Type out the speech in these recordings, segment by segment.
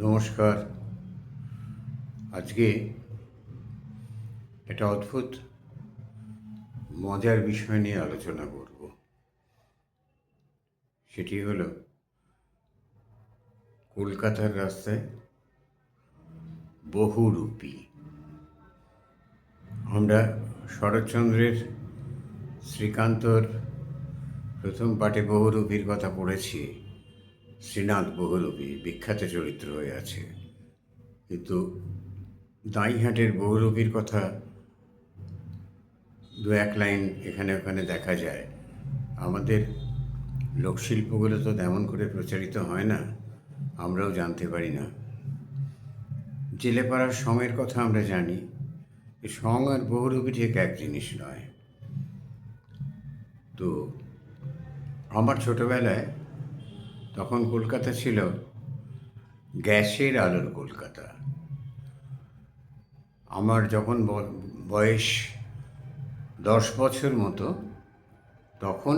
নমস্কার। আজকে একটা অদ্ভুত, মজার বিষয় নিয়ে আলোচনা করব। সেটি হলো, কলকাতার রাস্তায় বহুরূপী আমরা শরৎচন্দ্রের শ্রীকান্তর প্রথম পাঠে বহুরূপীর কথা পড়েছি। শ্রীনাথ বহুরূপী বিখ্যাত চরিত্র হয়ে আছে। কিন্তু দাঁইহাটের বহুরূপীর কথা দু এক লাইন এখানে ওখানে দেখা যায়। আমাদের লোকশিল্পগুলো তো তেমন করে প্রচারিত হয় না, আমরাও জানতে পারি না। জেলেপাড়ার সঙের কথা আমরা জানি সং আর বহুরূপী ঠিক এক জিনিস নয়। তো আমার ছোটোবেলায় তখন কলকাতা ছিল গ্যাসের আলোর কলকাতা। আমার যখন বয়স দশ বছর মতো, তখন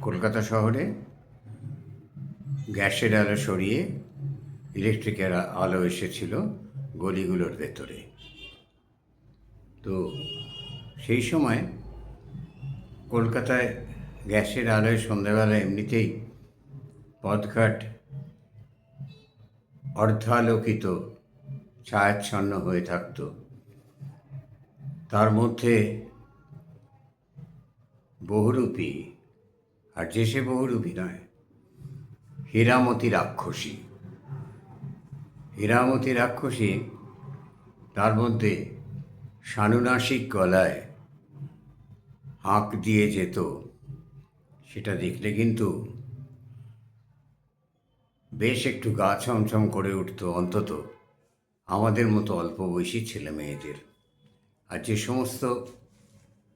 কলকাতা শহরে গ্যাসের আলো সরিয়ে ইলেকট্রিকের আলো এসেছিল গলিগুলোর ভেতরে। তো সেই সময় কলকাতায় গ্যাসের আলোয় সন্ধ্যাবেলা এমনিতেই পথঘাট অর্ধালোকিত, ছায়াচ্ছন্ন হয়ে থাকত। তার মধ্যে বহুরূপী, আর যে সে বহুরূপী নয়, হীরামতি রাক্ষসী। হীরামতি রাক্ষসী তার মধ্যে সানুনাসিক গলায় হাঁক দিয়ে যেত, সেটা দেখলে কিন্তু বেশ একটু গা ছমছম করে উঠত অন্তত। আমাদের মতো অল্প বয়সী ছেলে মেয়েদের আর যে সমস্ত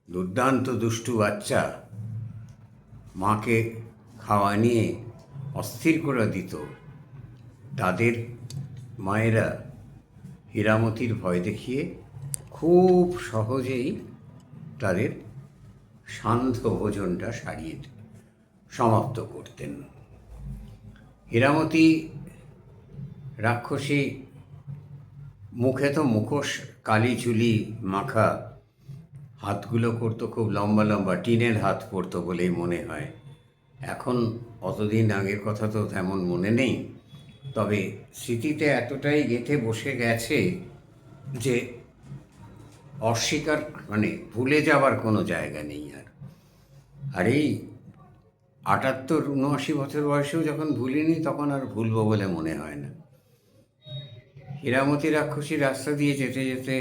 দুর্দান্ত দুষ্টু বাচ্চা মাকে খাওয়া নিয়ে অস্থির করে দিত, তাদের মায়েরা হীরামতির ভয় দেখিয়ে খুব সহজেই তাদের সান্ধ্য ভোজনটা সারিয়ে সমাপ্ত করতেন। হীরামতি রাক্ষসী মুখে তো মুখোশ, কালি চুলি মাখা, হাতগুলো করতো খুব লম্বা লম্বা, টিনের হাত পড়তো বলেই মনে হয়। এখন অতদিন আগের কথা তো তেমন মনে নেই। তবে স্মৃতিতে এতটাই গেঁথে বসে গেছে যে অস্বীকার মানে ভুলে যাওয়ার কোনো জায়গা নেই আর। আর এই আটাত্তর, উনআশি বছর বয়সেও যখন ভুলিনি তখন আর ভুলবো বলে মনে হয় না। হীরামতি রাক্ষসী রাস্তা দিয়ে যেতে যেতে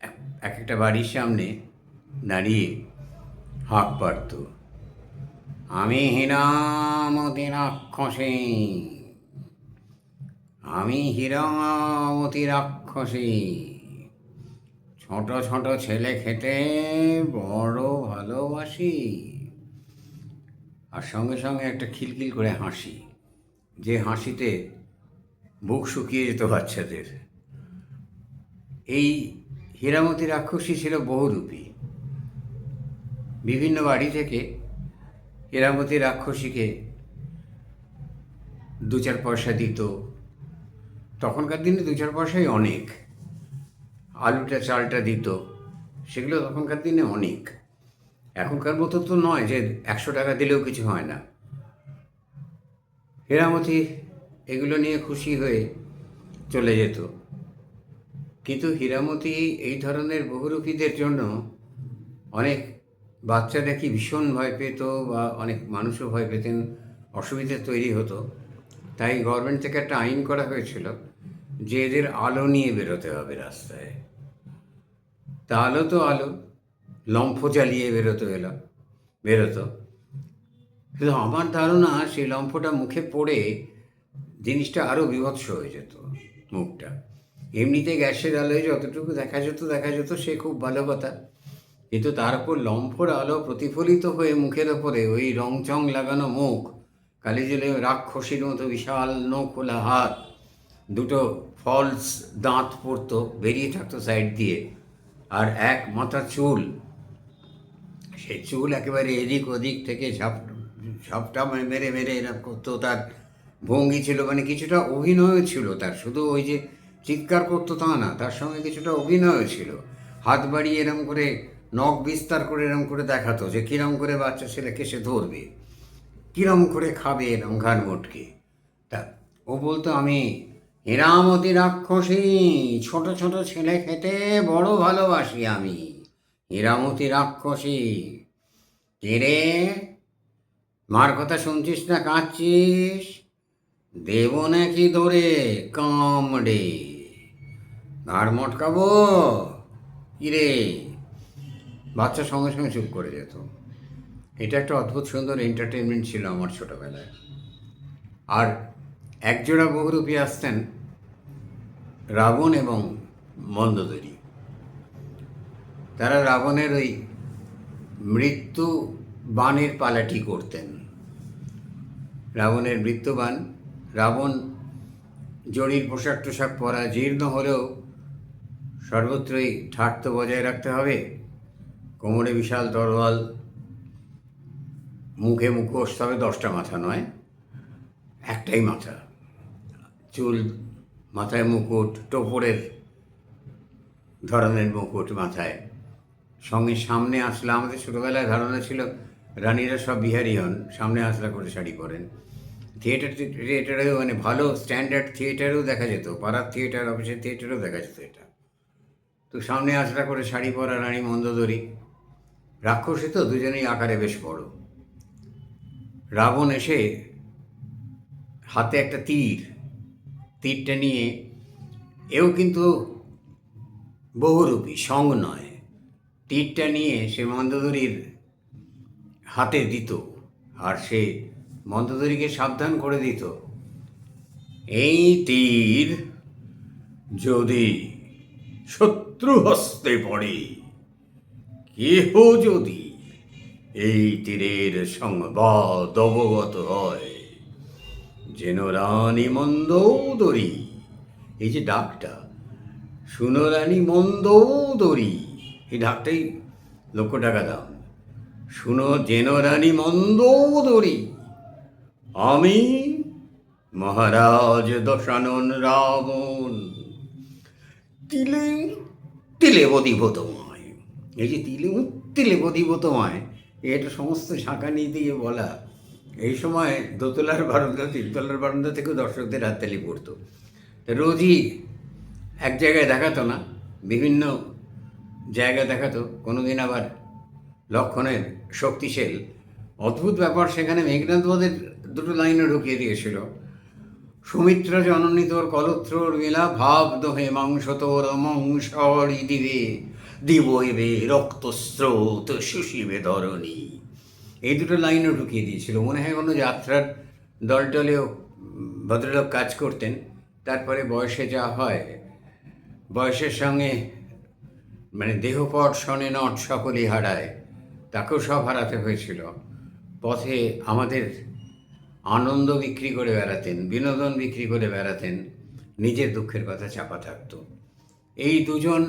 এক- এক একটা বাড়ির সামনে দাঁড়িয়ে হাঁক পারত আমি হীরামতি রাক্ষসী, আমি হীরামতি রাক্ষসী। ছোট ছোট ছেলে খেতে বড় ভালোবাসি। আর সঙ্গে সঙ্গে একটা খিলখিল করে হাসি, যে হাসিতে বুক শুকিয়ে যেত বাচ্চাদের। এই হীরামতি রাক্ষসী ছিল বহুরূপী। বিভিন্ন বাড়ি থেকে হীরামতি রাক্ষসীকে দু চার পয়সা দিত। তখনকার দিনে দু চার পয়সাই অনেক। আলুটা, চালটা দিত। সেগুলো তখনকার দিনে অনেক। এখনকার মতো তো নয় যে একশো টাকা দিলেও কিছু হয় না। হীরামতি এগুলো নিয়ে খুশি হয়ে চলে যেত। কিন্তু হীরামতি এই ধরনের বহুরূপীদের জন্য অনেক বাচ্চা দেখি ভীষণ ভয় পেত বা অনেক মানুষও ভয় পেতেন, অসুবিধা তৈরি হতো। তাই গভর্নমেন্ট থেকে একটা আইন করা হয়েছিল যে এদের আলো নিয়ে বেরোতে হবে রাস্তায়। তা আলো তো আলো লম্ফ চালিয়ে বেরোতো এলাম বেরোতো। কিন্তু আমার ধারণা সেই লম্ফটা মুখে পড়ে জিনিসটা আরও বিভৎস হয়ে যেত মুখটা। এমনিতে গ্যাসের আলোয় যতটুকু দেখা যেত দেখা যেত সে খুব ভালো কথা। কিন্তু তার উপর লম্ফর আলো প্রতিফলিত হয়ে মুখের ওপরে ওই রংচং লাগানো মুখ কালি জলে রাক্ষসীর মতো বিশাল নখ খোলা হাত, দুটো ফলস দাঁত পড়তো, বেরিয়ে থাকতো সাইড দিয়ে, আর এক মাথা চুল সেই চুল একেবারে এদিক ওদিক থেকে ঝাপ, ঝাপটা মানে মেরে মেরে এরকম করতো। তার ভঙ্গি ছিল মানে কিছুটা অভিনয় ছিল তার। শুধু ওই যে চিৎকার করতো তা না, তার সঙ্গে কিছুটা অভিনয় ছিল। হাত বাড়িয়ে এরম করে, নখ বিস্তার করে এরম করে দেখাতো যে কিরম করে বাচ্চা ছেলেকে সে ধরবে, কিরম করে খাবে এরম ঘাড় মোটকে। তা ও বলতো, আমি হীরামতি রাক্ষসী, ছোট ছোট ছেলে খেতে বড় ভালোবাসি আমি। হীরামতি রাক্ষসী। কে মার কথা শুনছিস না, কাঁদছিস? দেব নাকি ধরে কামড়ে? ঘাড় মটকাবো? কিরে বাচ্চা সঙ্গে সঙ্গে চুপ করে যেত। এটা একটা অদ্ভুত সুন্দর এন্টারটেনমেন্ট ছিল আমার ছোটোবেলায়। আর একজোড়া বহুরূপী আসতেন রাবণ এবং মন্দোদরী। তারা রাবণের ওই মৃত্যু বাণের পালাটি করতেন। রাবণের মৃত্যুবান রাবণ জরির পোশাক টোশাক পরা জীর্ণ হলেও সর্বত্রই ঠাট তো বজায় রাখতে হবে। কোমরে বিশাল তরোয়াল, মুখে মুখোশ, তবে দশটা মাথা নয়, একটাই মাথা। চুল মাথায় মুকুট, টোপরের ধরনের মুকুট মাথায়। সঙ্গে সামনে আসলে, আমাদের ছোটোবেলায় ধারণা ছিল রানীরা সব বিহারি হন সামনে আসলা করে শাড়ি পরেন। থিয়েটার থিয়েটারেও মানে ভালো স্ট্যান্ডার্ড থিয়েটারেও দেখা যেত, পাড়ার থিয়েটার অফিসের থিয়েটারেও দেখা যেত এটা। তো সামনে আসলা করে শাড়ি পরা রানী মন্দোদরী। রাক্ষসী তো দুজনেই আকারে বেশ বড়। রাবণ এসে হাতে একটা তীর, তীরটা নিয়ে, এও কিন্তু বহুরূপী সং নয়। তীরটা নিয়ে সে মন্দোদরীর হাতে দিত, আর সে মন্দোদরীকে সাবধান করে দিত। এই তীর যদি শত্রু হস্তে পড়ে, কেহ যদি এই তীরের সংবাদ অবগত হয়, যেন রানী মন্দোদরী, এই যে ডাকটা, শুনো রানী মন্দোদরী এই ডাকটাই লক্ষ টাকা দাম শুনো যেন রানী মন্দোদরী। আমি মহারাজ দশানন রাবণ। তিলে তিলে বদিভূতময় এই যে তিলে তিলে বদিভূতময় এটা সমস্ত ঝাঁকানি দিয়ে বলা। এই সময় দোতলার বারান্দা, তিনতলার বারান্দা থেকেও দর্শকদের হাততালি পড়তো। রোজই এক জায়গায় দেখাতো না, বিভিন্ন জায়গায় দেখাতো, কোনোদিন আবার লক্ষণের শক্তিশীল। অদ্ভুত ব্যাপার, সেখানে মেঘনাথ বধের দুটো লাইনও ঢুকিয়ে দিয়েছিল। সুমিত্র জননী তোর কলত্রর মিলা ভাব দোহে মাংস তোর মংসরি দিবে দিবইবে রক্তস্রোত শুষিবে ধরণী। এই দুটো লাইনও ঢুকিয়ে দিয়েছিল। মনে হয় কোনো যাত্রার দলটলেও ভদ্রলোক কাজ করতেন। তারপরে বয়সে যা হয়, বয়সের সঙ্গে মানে দেহপট শনে নট সকলই হারায়, তাকেও সব হারাতে হয়েছিল। পথে আমাদের আনন্দ বিক্রি করে বেড়াতেন, বিনোদন বিক্রি করে বেড়াতেন, নিজের দুঃখের কথা চাপা থাকত। এই দুজন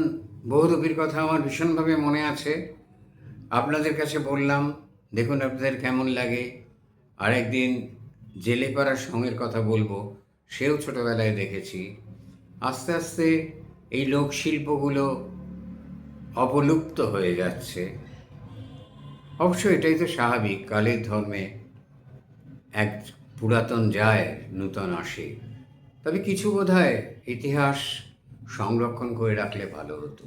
বহুরূপীর কথা আমার ভীষণভাবে মনে আছে। আপনাদের কাছে বললাম, দেখুন আপনাদের কেমন লাগে। আরেকদিন জেলে পাড়ার সঙ্গের কথা বলব, সেও ছোটোবেলায় দেখেছি। আস্তে আস্তে এই লোকশিল্পগুলো অপলুপ্ত হয়ে যাচ্ছে। অবশ্য এটাই তো স্বাভাবিক, কালের ধর্মে এক পুরাতন যায়, নূতন আসে। তবে কিছু বোধহয় ইতিহাস সংরক্ষণ করে রাখলে ভালো হতো।